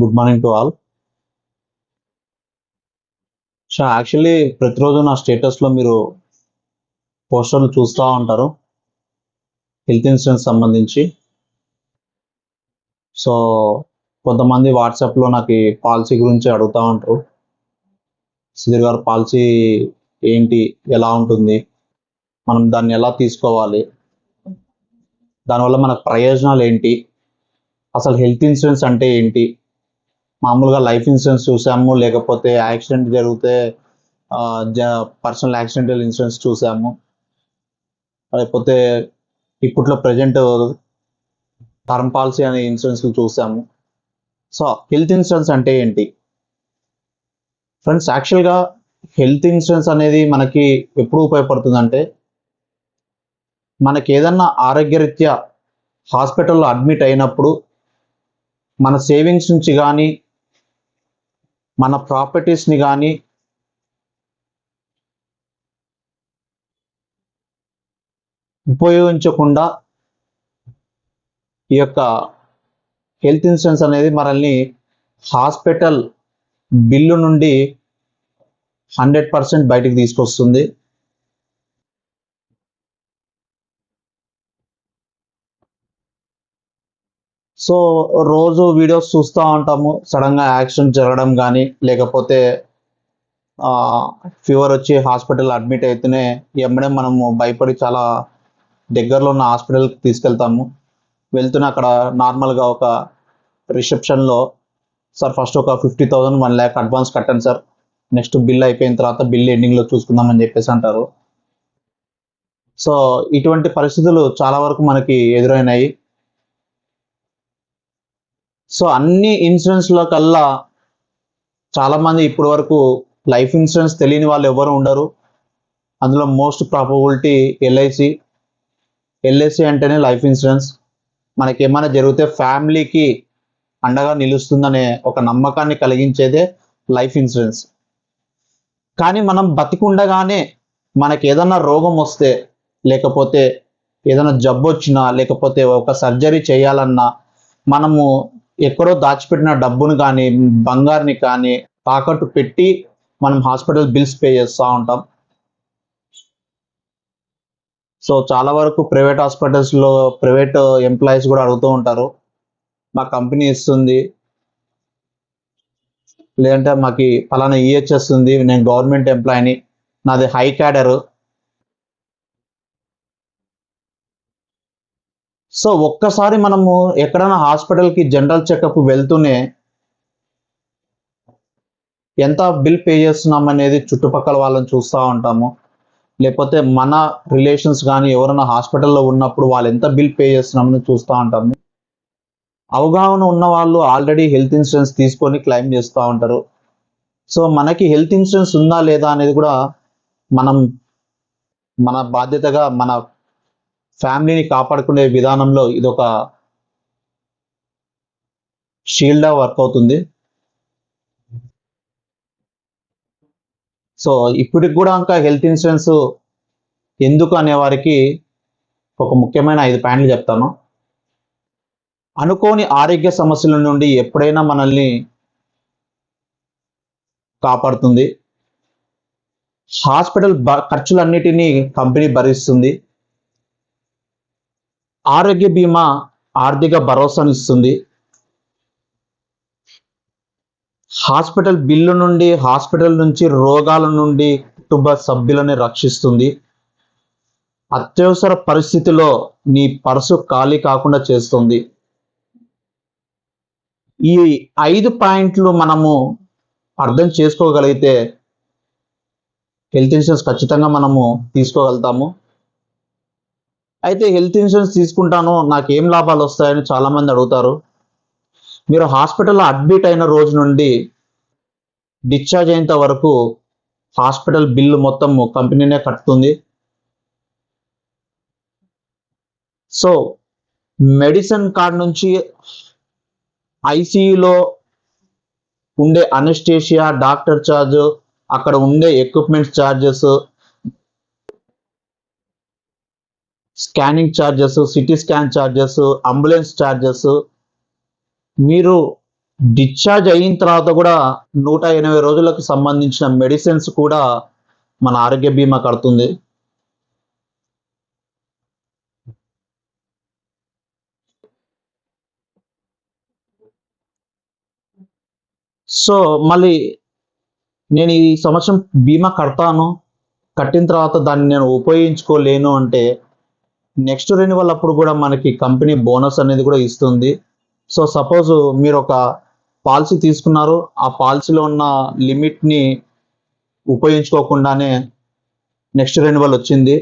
Good morning to all so actually ప్రతిరోజు నా స్టేటస్లో మీరు పోస్టర్లు చూస్తూ ఉంటారు. హెల్త్ ఇన్సూరెన్స్ సంబంధించి. సో కొంతమంది వాట్సాప్లో నాకు పాలసీ గురించి అడుగుతూ ఉంటారు. సుధీర్ గారు పాలసీ ఏంటి? ఎలా ఉంటుంది? మనం దాన్ని ఎలా తీసుకోవాలి? దానివల్ల మనకు ప్రయోజనాలు ఏంటి? అసలు హెల్త్ ఇన్సూరెన్స్ అంటే ఏంటి? మామూలుగా లైఫ్ ఇన్సూరెన్స్ చూసాము లేకపోతే యాక్సిడెంట్ జరిగితే పర్సనల్ యాక్సిడెంటల్ ఇన్సూరెన్స్ చూసాము. లేకపోతే ఇప్పట్లో ప్రజెంట్ టర్మ్ పాలసీ అనే ఇన్సూరెన్స్ చూసాము. సో హెల్త్ ఇన్సూరెన్స్ అంటే ఏంటి? ఫ్రెండ్స్ యాక్చువల్గా హెల్త్ ఇన్సూరెన్స్ అనేది మనకి ఎప్పుడు ఉపయోగపడుతుందంటే మనకి ఏదన్నా ఆరోగ్యరీత్యా హాస్పిటల్లో అడ్మిట్ అయినప్పుడు మన సేవింగ్స్ నుంచి కానీ మన ప్రాపర్టీస్ని కానీ ఉపయోగించకుండా ఈ యొక్క హెల్త్ ఇన్సూరెన్స్ అనేది మనల్ని హాస్పిటల్ బిల్లు నుండి హండ్రెడ్ పర్సెంట్ బయటికి తీసుకొస్తుంది. సో రోజు వీడియోస్ చూస్తూ ఉంటాము. సడన్గా యాక్సిడెంట్ జరగడం కానీ లేకపోతే ఫీవర్ వచ్చి హాస్పిటల్ అడ్మిట్ అయితేనే ఎమ్మడే మనము భయపడి చాలా దగ్గరలో ఉన్న హాస్పిటల్కి తీసుకెళ్తాము. వెళ్తూనే అక్కడ నార్మల్గా ఒక రిసెప్షన్లో సార్ ఫస్ట్ ఒక fifty thousand one lakh advance కట్టండి సార్. నెక్స్ట్ బిల్ అయిపోయిన తర్వాత బిల్ ఎండింగ్లో చూసుకుందామని చెప్పేసి అంటారు. సో ఇటువంటి పరిస్థితులు చాలా వరకు మనకి ఎదురైనాయి. సో అన్ని ఇన్సూరెన్స్లో కల్లా చాలామంది ఇప్పటి వరకు లైఫ్ ఇన్సూరెన్స్ తెలియని వాళ్ళు ఎవరు ఉండరు. అందులో మోస్ట్ ప్రాబబిలిటీ ఎల్ఐసి ఎల్ఐసి అంటేనే లైఫ్ ఇన్సూరెన్స్ మనకి ఏమైనా జరిగితే ఫ్యామిలీకి అండగా నిలుస్తుందనే ఒక నమ్మకాన్ని కలిగించేదే లైఫ్ ఇన్సూరెన్స్ కానీ మనం బతికుండగానే మనకి ఏదైనా రోగం వస్తే లేకపోతే ఏదైనా జబ్బు వచ్చినా లేకపోతే ఒక సర్జరీ చేయాలన్నా మనము ఎక్కడో దాచిపెట్టిన డబ్బును కానీ బంగారుని కానీ తాకట్టు పెట్టి మనం హాస్పిటల్ బిల్స్ పే చేస్తూ ఉంటాం. సో చాలా వరకు ప్రైవేట్ హాస్పిటల్స్లో ప్రైవేట్ ఎంప్లాయీస్ కూడా అడుగుతూ ఉంటారు. మా కంపెనీ ఇస్తుంది. లేదంటే మాకు ఫలానా ఈహెచ్ఎస్ ఉంది. నేను గవర్నమెంట్ ఎంప్లాయీని. నాది హై క్యాడర్ సో ఒక్కసారి మనము ఎక్కడైనా హాస్పిటల్కి జనరల్ చెకప్ వెళ్తూనే ఎంత బిల్ పే చేస్తున్నాం అనేది చుట్టుపక్కల వాళ్ళని చూస్తూ ఉంటాము. లేకపోతే మన రిలేషన్స్ కానీ ఎవరైనా హాస్పిటల్లో ఉన్నప్పుడు వాళ్ళు ఎంత బిల్ పే చేస్తున్నామని చూస్తూ ఉంటాము. అవగాహన ఉన్న వాళ్ళు ఆల్రెడీ హెల్త్ ఇన్సూరెన్స్ తీసుకొని క్లెయిమ్ చేస్తూ ఉంటారు. సో మనకి హెల్త్ ఇన్సూరెన్స్ ఉందా లేదా అనేది కూడా మనం మన బాధ్యతగా మన ఫ్యామిలీని కాపాడుకునే విధానంలో ఇది ఒక షీల్డ్గా వర్క్ అవుతుంది. సో ఇప్పటికి కూడా ఇంకా హెల్త్ ఇన్సూరెన్స్ ఎందుకు అనే వారికి ఒక ముఖ్యమైన ఐదు పాయింట్లు చెప్తాను. అనుకోని ఆరోగ్య సమస్యల నుండి ఎప్పుడైనా మనల్ని కాపాడుతుంది. హాస్పిటల్ బ ఖర్చులన్నిటినీ కంపెనీ భరిస్తుంది. ఆరోగ్య బీమా ఆర్థిక భరోసాను ఇస్తుంది హాస్పిటల్ బిల్లు నుండి హాస్పిటల్ నుంచి రోగాల నుండి కుటుంబ సభ్యులని రక్షిస్తుంది. అత్యవసర పరిస్థితిలో నీ పర్సు ఖాళీ కాకుండా చేస్తుంది. ఈ ఐదు పాయింట్లు మనము అర్థం చేసుకోగలిగితే హెల్త్ ఇన్సూరెన్స్ ఖచ్చితంగా మనము తీసుకోగలుగుతాము. అయితే హెల్త్ ఇన్సూరెన్స్ తీసుకుంటాను నాకు ఏం లాభాలు వస్తాయని చాలామంది అడుగుతారు. మీరు హాస్పిటల్లో అడ్మిట్ అయిన రోజు నుండి డిశ్చార్జ్ అయినంత వరకు హాస్పిటల్ బిల్లు మొత్తం కంపెనీనే కట్టుతుంది. సో మెడిసిన్ కార్డ్ నుంచి ఐసీయూలో ఉండే అనెస్టేషియా డాక్టర్ ఛార్జ్ అక్కడ ఉండే equipments charges scanning charges CT scan charges ambulance charges మీరు డిశ్చార్జ్ అయిన తర్వాత కూడా నూట ఎనభై రోజులకు సంబంధించిన మెడిసిన్స్ కూడా మన ఆరోగ్య బీమా కడుతుంది. సో మళ్ళీ నేను ఈ సంవత్సరం బీమా కడతాను. కట్టిన తర్వాత దాన్ని నేను ఉపయోగించుకోలేను అంటే నెక్స్ట్ రెన్యువల్ అప్పుడు కూడా మనకి కంపెనీ బోనస్ అనేది కూడా ఇస్తుంది. సో సపోజ్ మీరు ఒక పాలసీ తీసుకున్నారు. ఆ పాలసీలో ఉన్న లిమిట్ని ఉపయోగించుకోకుండానే నెక్స్ట్ రెన్యువల్ వచ్చింది.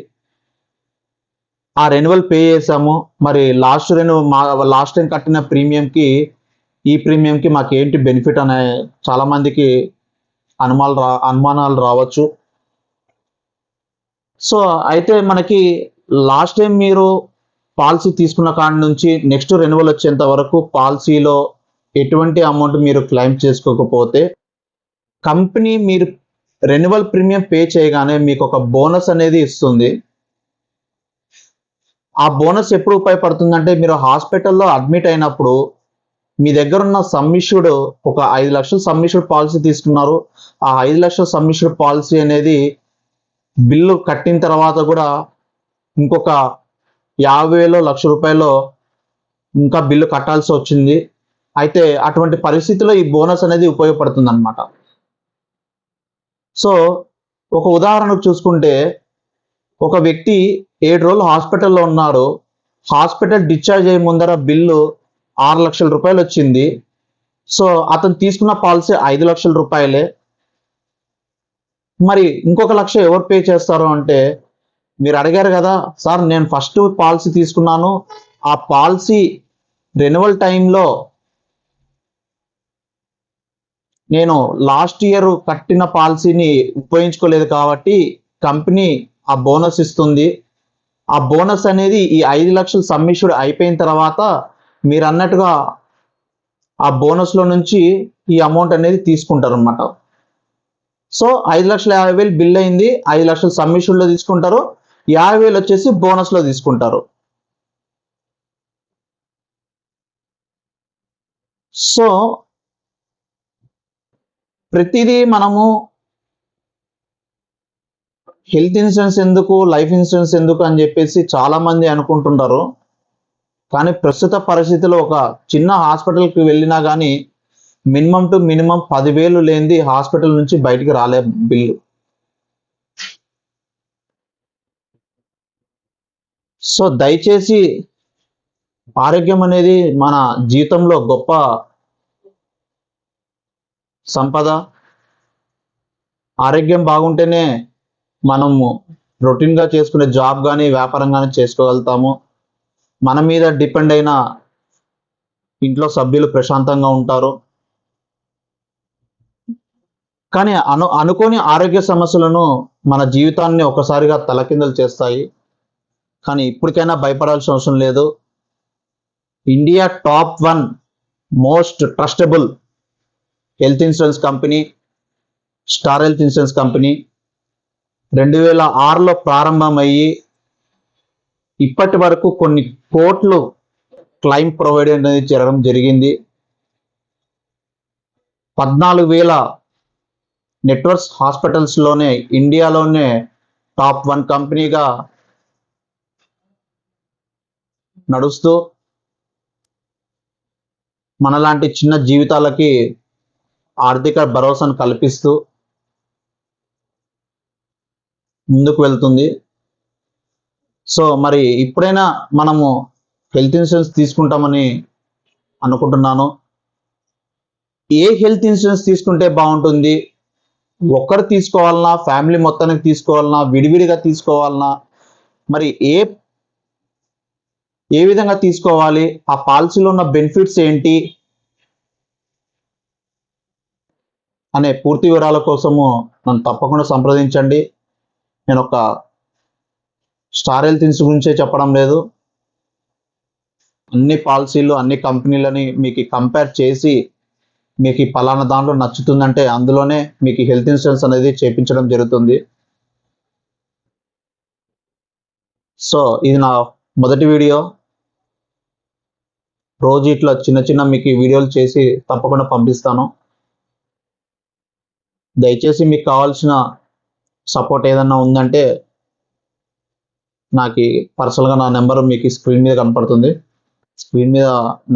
ఆ రెన్యువల్ పే చేసాము మరి లాస్ట్ రెన్యువల్ మా లాస్ట్ టైం కట్టిన ప్రీమియంకి ఈ ప్రీమియంకి మాకు ఏంటి బెనిఫిట్ అనే చాలామందికి అనుమానాలు రా అనుమానాలు రావచ్చు. సో అయితే మనకి లాస్ట్ టైం మీరు పాలసీ తీసుకున్న కాడి నుంచి నెక్స్ట్ రెన్యువల్ వచ్చేంత వరకు పాలసీలో ఎటువంటి అమౌంట్ మీరు క్లెయిమ్ చేసుకోకపోతే కంపెనీ మీరు రెన్యువల్ ప్రీమియం పే చేయగానే మీకు ఒక బోనస్ అనేది ఇస్తుంది. ఆ బోనస్ ఎప్పుడు ఉపయోగపడుతుందంటే మీరు హాస్పిటల్లో అడ్మిట్ అయినప్పుడు మీ దగ్గర ఉన్న సమ్మిష్యుడు ఒక ఐదు లక్షల సమ్మిషుడ్ పాలసీ తీసుకున్నారు. ఆ ఐదు లక్షల సమ్మిషుడ్ పాలసీ అనేది బిల్లు కట్టిన తర్వాత కూడా ఇంకొక యాభై వేలో లక్ష రూపాయలు ఇంకా బిల్లు కట్టాల్సి వచ్చింది. అయితే అటువంటి పరిస్థితిలో ఈ బోనస్ అనేది ఉపయోగపడుతుంది అనమాట సో ఒక ఉదాహరణకు చూసుకుంటే ఒక వ్యక్తి ఏడు రోజులు హాస్పిటల్లో ఉన్నాడు. హాస్పిటల్ డిశ్చార్జ్ అయ్యే ముందర బిల్లు ఆరు లక్షల రూపాయలు వచ్చింది. సో అతను తీసుకున్న పాలసీ ఐదు లక్షల రూపాయలే. మరి ఇంకొక లక్ష ఎవరు పే చేస్తారు అంటే మీరు అడిగారు కదా సార్ నేను ఫస్ట్ పాలసీ తీసుకున్నాను. ఆ పాలసీ రెన్యువల్ టైంలో నేను లాస్ట్ ఇయర్ కట్టిన పాలసీని ఉపయోగించుకోలేదు కాబట్టి కంపెనీ ఆ బోనస్ ఇస్తుంది. ఆ బోనస్ అనేది ఈ ఐదు లక్షల సమ్మిష్యుడు అయిపోయిన తర్వాత మీరు అన్నట్టుగా ఆ బోనస్లో నుంచి ఈ అమౌంట్ అనేది తీసుకుంటారు అనమాట సో ఐదు లక్షల యాభై వేలు బిల్ అయింది. ఐదు లక్షల సమ్మిషన్లో తీసుకుంటారు. యాభై వేలు వచ్చేసి బోనస్లో తీసుకుంటారు. సో ప్రతిదీ మనము హెల్త్ ఇన్సూరెన్స్ ఎందుకు లైఫ్ ఇన్సూరెన్స్ ఎందుకు అని చెప్పేసి చాలామంది అనుకుంటుంటారు. కానీ ప్రస్తుత పరిస్థితిలో ఒక చిన్న హాస్పిటల్కి వెళ్ళినా కానీ మినిమం టు మినిమం పదివేలు లేనిది హాస్పిటల్ నుంచి బయటికి రాలే బిల్లు. సో దయచేసి ఆరోగ్యం అనేది మన జీవితంలో గొప్ప సంపద. ఆరోగ్యం బాగుంటేనే మనము రొటీన్గా చేసుకునే జాబ్ కానీ వ్యాపారం కానీ చేసుకోగలుగుతాము. మన మీద డిపెండ్ అయిన ఇంట్లో సభ్యులు ప్రశాంతంగా ఉంటారు. కానీ అను అనుకోని ఆరోగ్య సమస్యలను మన జీవితాన్ని ఒకసారిగా తలకిందలు చేస్తాయి. కానీ ఇప్పటికైనా భయపడాల్సిన అవసరం లేదు. India top one most trustable health insurance company star health insurance company. రెండు వేల ఆరులో ప్రారంభమయ్యి ఇప్పటి వరకు కొన్ని కోట్లు క్లైమ్ ప్రొవైడ్ అనేది జరగడం జరిగింది. పద్నాలుగు వేల నెట్వర్క్స్ హాస్పిటల్స్లోనే ఇండియాలోనే టాప్ వన్ కంపెనీగా నడుస్తూ మనలాంటి చిన్న జీవితాలకి ఆర్థిక భరోసాను కల్పిస్తూ ముందుకు వెళ్తుంది. సో మరి ఇప్పుడైనా మనము హెల్త్ ఇన్సూరెన్స్ తీసుకుంటామని అనుకుంటున్నాను. ఏ హెల్త్ ఇన్సూరెన్స్ తీసుకుంటే బాగుంటుంది? ఒక్కరు తీసుకోవాలన్నా ఫ్యామిలీ మొత్తానికి తీసుకోవాలన్నా విడివిడిగా తీసుకోవాలన్నా మరి ఏ ఏ విధంగా తీసుకోవాలి? ఆ పాలసీలో ఉన్న బెనిఫిట్స్ ఏంటి? అనే పూర్తి వివరాల కోసము నన్ను తప్పకుండా సంప్రదించండి. నేను ఒక స్టార్ హెల్త్ ఇన్సూరెన్స్ గురించే చెప్పడం లేదు. అన్ని పాలసీలు అన్ని కంపెనీలని మీకు కంపేర్ చేసి మీకు ఈ పలానా దాంట్లో నచ్చుతుందంటే అందులోనే మీకు హెల్త్ ఇన్సూరెన్స్ అనేది చేపించడం జరుగుతుంది. సో ఇది నా మొదటి వీడియో. రోజు ఇట్లా చిన్న చిన్న మీకు వీడియోలు చేసి తప్పకుండా పంపిస్తాను. దయచేసి మీకు కావాల్సిన సపోర్ట్ ఏదన్నా ఉందంటే నాకు పర్సనల్గా నా నెంబర్ మీకు స్క్రీన్ మీద కనపడుతుంది. స్క్రీన్ మీద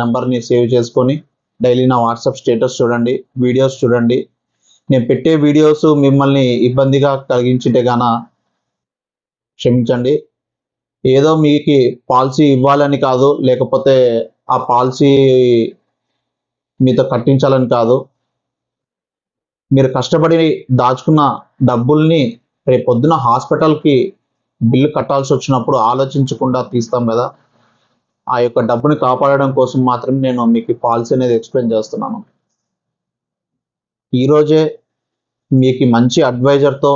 నెంబర్ని సేవ్ చేసుకొని డైలీ నా వాట్సాప్ స్టేటస్ చూడండి వీడియోస్ చూడండి. నేను పెట్టే వీడియోస్ మిమ్మల్ని ఇబ్బందిగా కలిగించింటే గాన క్షమించండి. ఏదో మీకు పాలసీ ఇవ్వాలని కాదు లేకపోతే ఆ పాలసీ మీతో కట్టించాలని కాదు. మీరు కష్టపడి దాచుకున్న డబ్బుల్ని రేపు పొద్దున హాస్పిటల్కి బిల్లు కట్టాల్సి వచ్చినప్పుడు ఆలోచించకుండా తీస్తాం కదా. ఆ యొక్క డబ్బుని కాపాడడం కోసం మాత్రమే నేను మీకు పాలసీ అనేది ఎక్స్ప్లెయిన్ చేస్తున్నాను. ఈరోజే మీకు మంచి అడ్వైజర్తో